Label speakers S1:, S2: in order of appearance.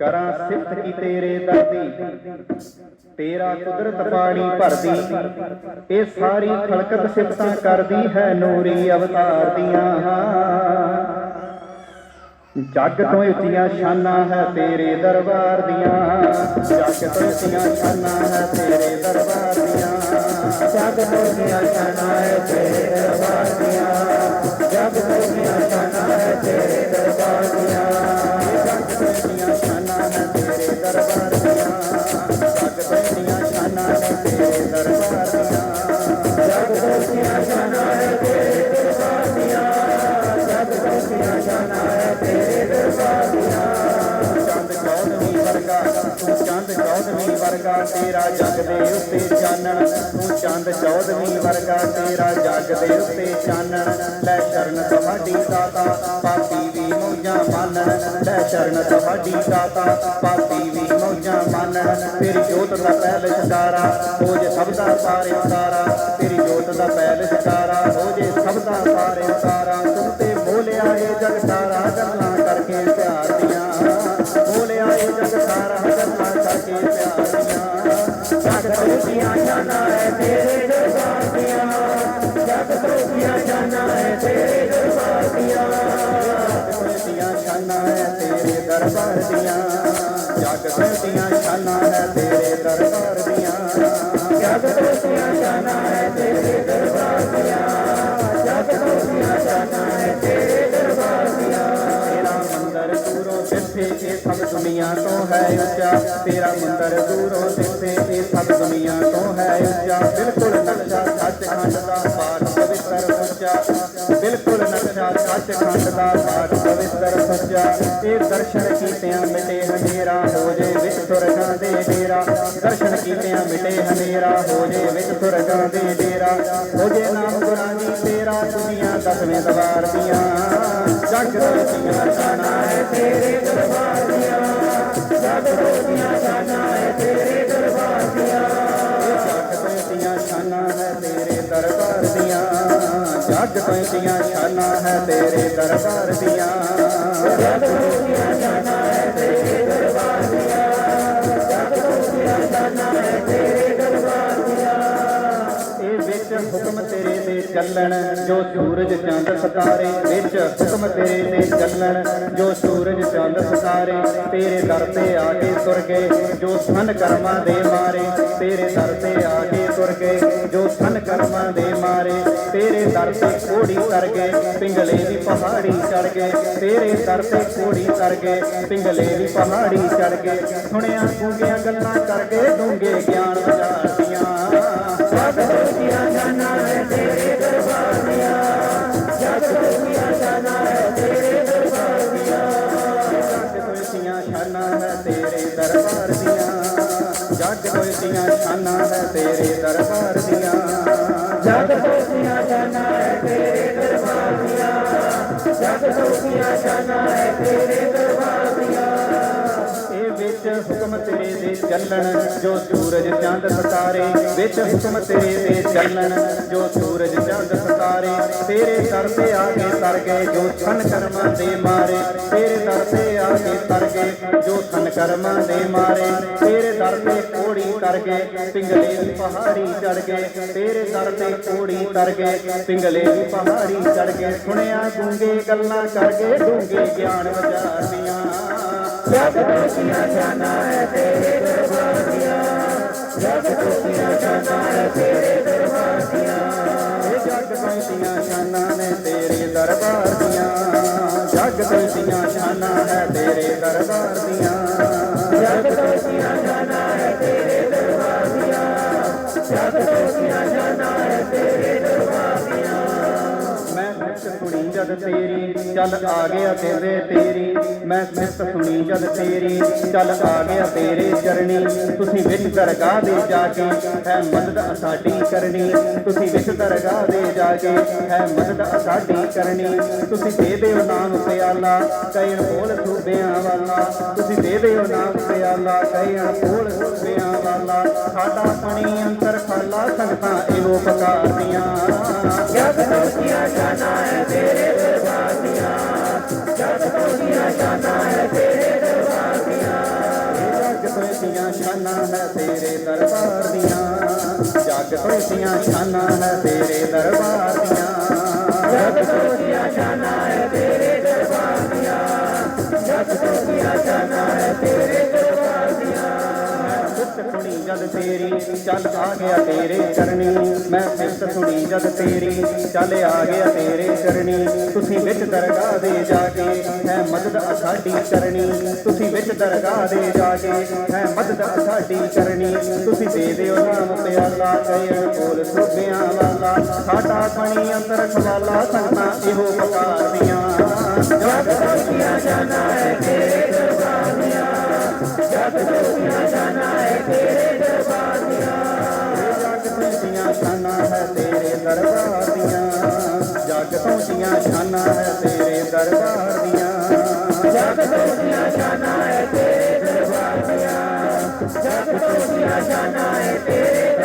S1: ਕਰਾਂ ਸਿਫਤ ਕੀ ਤੇਰੇ ਦਰਦੀ? ਤੇਰਾ ਕੁਦਰਤ ਪਾਣੀ ਭਰਦੀ। ਇਹ ਸਾਰੀ ਖਲਕਤ ਸਿਫਤਾਂ ਕਰਦੀ ਹੈ ਨੂਰੀ ਅਵਤਾਰ ਦੀਆਂ। ਜੱਗ ਤੋਂ ਉੱਚੀਆਂ ਸ਼ਾਨਾਂ ਹੈ ਤੇਰੇ ਦਰਬਾਰ ਦੀਆਂ। ਜੱਗ ਤੋਂ ਉੱਚੀਆਂ ਸ਼ਾਨਾਂ ਹੈ ਤੇਰੇ ਦਰਬਾਰ ਦੀਆਂ। ਜੱਗ ਤੋਂ ਉੱਚੀਆਂ ਸ਼ਾਨਾਂ ਹੈ ਤੇਰੇ ਦਰਬਾਰ ਚੌਦਵੀਂ ਵਰਗਾ ਤੂੰ ਚੰਦ ਚੌਦਵੀਂ ਵਰਗਾ ਤੇਰਾ ਜਗ ਦੇ ਉੱਤੇ ਚਾਨਣ। ਤੂੰ ਚੰਦ ਚੌਦਵੀਂ ਵਰਗਾ ਤੇਰਾ ਜਗ ਦੇ ਉੱਤੇ ਚਾਨਣ। ਲੈ ਸ਼ਰਨ ਤੁਹਾਡੀ ਦਾਤਾ, ਪਾਪੀ ਮਾਨਣ ਲੈ ਸ਼ਰਨ ਤੁਹਾਡੀ ਦਾਤਾ ਪਾਪੀ ਵੀ ਮੌਜਾਂ ਮਾਨਣ ਤੇਰੀ ਜੋਤ ਦਾ ਪਹਿਲ ਸ਼ਿਕਾਰਾ ਹੋ ਜੇ ਸਭ ਦਾ ਸਾਰੇ ਉਤਾਰਾ ਤੇਰੀ ਜੋਤ ਦਾ ਪਹਿਲ ਸ਼ਿਕਾਰਾ ਹੋ ਜੇ ਸਭ ਦਾ ਸਾਰੇ ਉਤਾਰਾ ਤੂੰ ਤੇ ਬੋਲਿਆ ਏ ਜਗ ਸਾਰਾ ਗੱਲਾਂ ਕਰਕੇ ਪਿਆਰ ਦੀਆਂ ਬੋਲਿਆ ਏ ਜਗ ਸਾਰਾ ਗੱਲਾਂ ਕਰਕੇ ਪਿਆਰ ਦੀਆਂ ਜਗ ਤੋਦੀਆਂ ਜਾਨਾ ਹੈ ਤੇਰੇ ਦੂਰੋਂ ਜਿੱਥੇ ਇਹ ਸਭ ਦੁਨੀਆ ਤੋਂ ਹੈ ਉੱਚਾ ਤੇਰਾ ਮੰਦਰ ਦੂਰੋਂ ਜਿੱਥੇ ਇਹ ਸਭ ਦੁਨੀਆ ਤੋਂ ਹੈ ਉੱਚਾ ਬਿਲਕੁਲ ਨਕਸ਼ਾ ਸੱਚਖੰਡ ਦਾ ਪਾਠ ਪਵਿੱਤਰ ਉੱਚਾ ਬਿਲਕੁਲ ਨਕਸ਼ਾ ਸੱਚਖੰਡ ਦਾ ਪਾਠ ਪਵਿੱਤਰ ਸੱਚਾ ਇਹ ਦਰਸ਼ਨ ਕੀਤਿਆਂ ਮਿਟੇ ਹਨੇਰਾ ਹੋ ਜੇ ਵਿੱਚ ਸੁਰਗਾਂ ਦੇ ਡੇਰਾ ਦਰਸ਼ਨ ਕੀਤਿਆਂ ਮਿਟੇ ਹਨੇਰਾ ਹੋ ਜੇ ਵਿੱਚ ਸੁਰਗਾਂ ਦੇ ਡੇਰਾ ਹੋ ਜੇ ਨਾਮ ਗੁਰਾਂ ਦੀ ਤੇਰਾ ਦੁਨੀਆ ਦਸਵੇਂ ਦੀਆਂ, ਜਗ ਦੀਆਂ ਜਾਣਾ ਹੈ ਤੇਰੇ ਦਰਬਾਰ ਦੀਆਂ, ਜਗ ਦੀਆਂ ਜਾਣਾ ਹੈ ਤੇਰੇ ਦਰਬਾਰ ਦੀਆਂ। ਜਗ ਦੀਆਂ ਸ਼ਾਨਾਂ ਹੈ ਤੇਰੇ ਦਰਬਾਰ ਦੀਆਂ, ਜਗ ਦੀਆਂ ਸ਼ਾਨਾਂ ਹੈ ਤੇਰੇ ਦਰਬਾਰ ਦੀਆਂ। ਜਗ ਦੀਆਂ ਸ਼ਾਨਾਂ ਹੈ ਤੇਰੇ ਚੱਲਣ, ਜੋ ਸੂਰਜ ਚੰਦ ਸਤਾਰੇ ਵਿੱਚ ਹੁਕਮ ਤੇਰੇ ਦੇ ਚੱਲਣ, ਜੋ ਸੂਰਜ ਚੰਦ ਸਿਤਾਰੇ ਤੇਰੇ ਦਰ ਤੇ ਆ ਕੇ ਤੁਰ ਗਏ, ਜੋ ਸਨ ਕਰਮਾਂ ਦੇ ਮਾਰੇ ਤੇਰੇ ਦਰ ਤੇ ਆ ਕੇ ਤੁਰ ਗਏ, ਜੋ ਸਨ ਕਰਮਾਂ ਦੇ ਮਾਰੇ ਤੇਰੇ ਦਰ ਤੇ ਕੋੜੀ ਕਰ ਗਏ, ਪਿੰਗਲੇ ਦੀ ਪਹਾੜੀ ਚੜ ਗਏ, ਤੇਰੇ ਦਰ ਤੇ ਕੋੜੀ ਕਰ ਗਏ, ਪਿੰਗਲੇ ਦੀ ਪਹਾੜੀ ਚੜ ਗਏ, ਸੁਣਿਆ, ਗੂੰਗੀਆਂ ਗੱਲਾਂ ਕਰ ਗਏ ਡੂੰਗੇ ਗਿਆਨ ਵਿਚਾਰਦੀਆਂ ਜਗ ਦਰਬਾਰ ਦੀਆਂ, ਜਗ ਦੀਆਂ ਸ਼ਾਨਾਂ ਹੈ ਤੇਰੇ ਦਰਬਾਰ ਦੀਆਂ। ਜਗ ਦੀਆਂ ਸ਼ਾਨਾਂ ਹੈ ਤੇਰੇ ਦਰਬਾਰ ਦੀਆਂ, ਜਗ ਦੀਆਂ ਸ਼ਾਨਾਂ ਹੈ ਤੇਰੇ ਹੁਕਮ ਤੇਰੇ ਦੇ ਚੱਲਣ, ਜੋ ਸੂਰਜ ਚੰਦ ਸਿਤਾਰੇ। ਵਿੱਚ ਹੁਕਮ ਤੇਰੇ ਦੇ ਚੱਲਣ, ਜੋ ਸੂਰਜ ਚੰਦ ਸਿਤਾਰੇ। ਤੇਰੇ ਦਰ ਤੇ ਆ ਕੇ ਤਰ ਗਏ ਜੋ ਸਨ ਕਰਮਾਂ ਦੇ ਮਾਰੇ। ਤੇਰੇ ਦਰ ਤੇ ਆ ਕੇ ਤਰ ਗਏ ਜੋ ਸਨ ਕਰਮਾਂ ਦੇ ਮਾਰੇ। ਤੇਰੇ ਦਰ ਤੇ ਕੋੜੀ ਕਰ ਗਏ ਪਿੰਗਲੇ ਦੀ ਪਹਾੜੀ ਚੜ ਗਏ ਤੇਰੇ ਦਰ ਤੇ ਕੋੜੀ ਕਰ ਗਏ ਪਿੰਗਲੇ ਦੀ ਪਹਾੜੀ ਚੜ ਗਏ ਸੁਣਿਆ ਗੂੰਗੇ ਗੱਲਾਂ ਕਰ ਗਏ ਡੂੰਗੇ ਗਿਆਨ ਵਿਚਾਰਦੀਆਂ ਜਗ ਦੀਆਂ ਜਾਨਾਂ ਹੈ ਤੇਰੇ ਦਰਬਾਰ ਦੀਆਂ। ਜਗ ਦੀਆਂ ਜਾਨਾਂ ਹੈ ਤੇਰੇ ਦਰਬਾਰ ਦੀਆਂ ਜਗ ਦੀਆਂ ਜਾਨਾਂ ਨੇ ਤੇਰੇ ਦਰਬਾਰ ਦੀਆਂ ਜਗ ਦੀਆਂ ਜਾਨਾਂ ਹੈ ਤੇਰੇ ਦਰਬਾਰ ਦੀਆਂ। ਜਦ ਤੇਰੀ, ਚੱਲ ਆ ਗਿਆ ਤੇਰੇ ਤੇਰੀ, ਮੈਂ ਸਿਫਤ ਸੁਣੀ ਜਦ ਤੇਰੀ, ਚੱਲ ਆ ਗਿਆ ਤੇਰੇ ਚਰਣੀ, ਤੁਸੀਂ ਵਿੱਚ ਦਰਗਾਹ ਦੇ ਜਾ ਕੇ ਹੈ ਮਦਦ ਸਾਡੀ ਕਰਨੀ, ਤੁਸੀਂ ਵਿੱਚ ਦਰਗਾਹ ਦੇ ਜਾ ਕੇ ਹੈ ਮਦਦ ਸਾਡੀ ਕਰਨੀ, ਤੁਸੀਂ ਦੇ ਦਿਓ ਨਾਮ ਪਿਆਲਾ ਕਈ ਅਨਮੋਲ ਸੂਬਿਆਂ ਵਾਲਾ, ਤੁਸੀਂ ਦੇ ਦਿਓ ਨਾਮ ਪਿਆਲਾ ਕਈ ਅਨਮੋਲ ਸੂਬਿਆਂ ਵਾਲਾ, ਸਾਡਾ ਪਣੀ ਅੰਤਰ ਖਾਲਾ ਸੰਗਤਾਂ ਇਹੋ ਪਕਾਰਦੀਆਂ। ਜਗ ਦੀਆਂ ਜਾਨਾਂ ਹੈ ਤੇਰੇ ਦਰਬਾਰ ਦੀਆਂ ਜਗ ਦੀਆਂ ਜਾਨਾਂ ਹੈ ਤੇਰੇ ਦਰਬਾਰ ਦੀਆਂ। ਸ਼ਾਨਾਂ ਹੈ ਤੇਰੇ ਦਰਬਾਰ ਦੀਆਂ। ਜਗ ਤੋਂ ਉੱਚੀਆਂ ਸ਼ਾਨਾਂ ਹੈ ਤੇਰੇ ਦਰਬਾਰ ਦੀਆਂ। ਜਗ ਤੋਂ ਉੱਚੀਆਂ ਸ਼ਾਨਾਂ ਹੈ ਤੇਰੇ ਦਰਬਾਰ ਦੀਆਂ। ਜਗ ਸੁਣੀ ਤੇਰੀ, ਚੱਲ ਆ ਗਿਆ ਤੇਰੇ ਚਰਨੀ ਮੈਂ ਸਿੱਤ ਸੁਣੀ ਜਦ ਤੇਰੀ, ਚੱਲ ਆ ਗਿਆ ਤੇਰੇ ਚਰਨੀ ਤੁਸੀਂ ਵਿੱਚ ਦਰਗਾਹ ਦੇ ਜਾ ਕੇ ਹੈ ਮਦਦ ਸਾਡੀ ਕਰਨੀ ਤੁਸੀਂ ਵਿੱਚ ਦਰਗਾਹ ਦੇ ਜਾ ਕੇ ਹੈ ਮਦਦ ਸਾਡੀ ਕਰਨੀ ਤੁਸੀਂ ਦੇ ਦਿਓ ਨਾਮ ਪਿਆਲਾ, ਕਹਿਣ ਕੋਲ ਸੋਭਿਆਂ ਵਾਲਾ। ਸਾਡਾ ਬਣੀ ਅੰਦਰ ਖਵਾਲਾ ਸੰਗਤਾਂ ਇਹੋ ਪੁਕਾਰਦੀਆਂ ਜਗ ਦੀਆਂ ਜਾਨਾ ਹੈ ਤੇਰੇ ਦਰਬਾਰ ਦੀਆਂ। ਜਗ ਦੀਆਂ ਜਾਨਾ ਸ਼ਾਨਾਂ ਹੈ ਤੇਰੇ ਦਰਬਾਰ ਦੀਆਂ। ਜਗ ਤੋਂ ਦੀਆਂ ਸ਼ਾਨਾਂ ਹੈ ਤੇਰੇ ਦਰਬਾਰ ਦੀਆਂ ਜਗ ਤੋਂ ਦੀਆਂ ਸ਼ਾਨਾਂ ਹੈ ਤੇਰੇ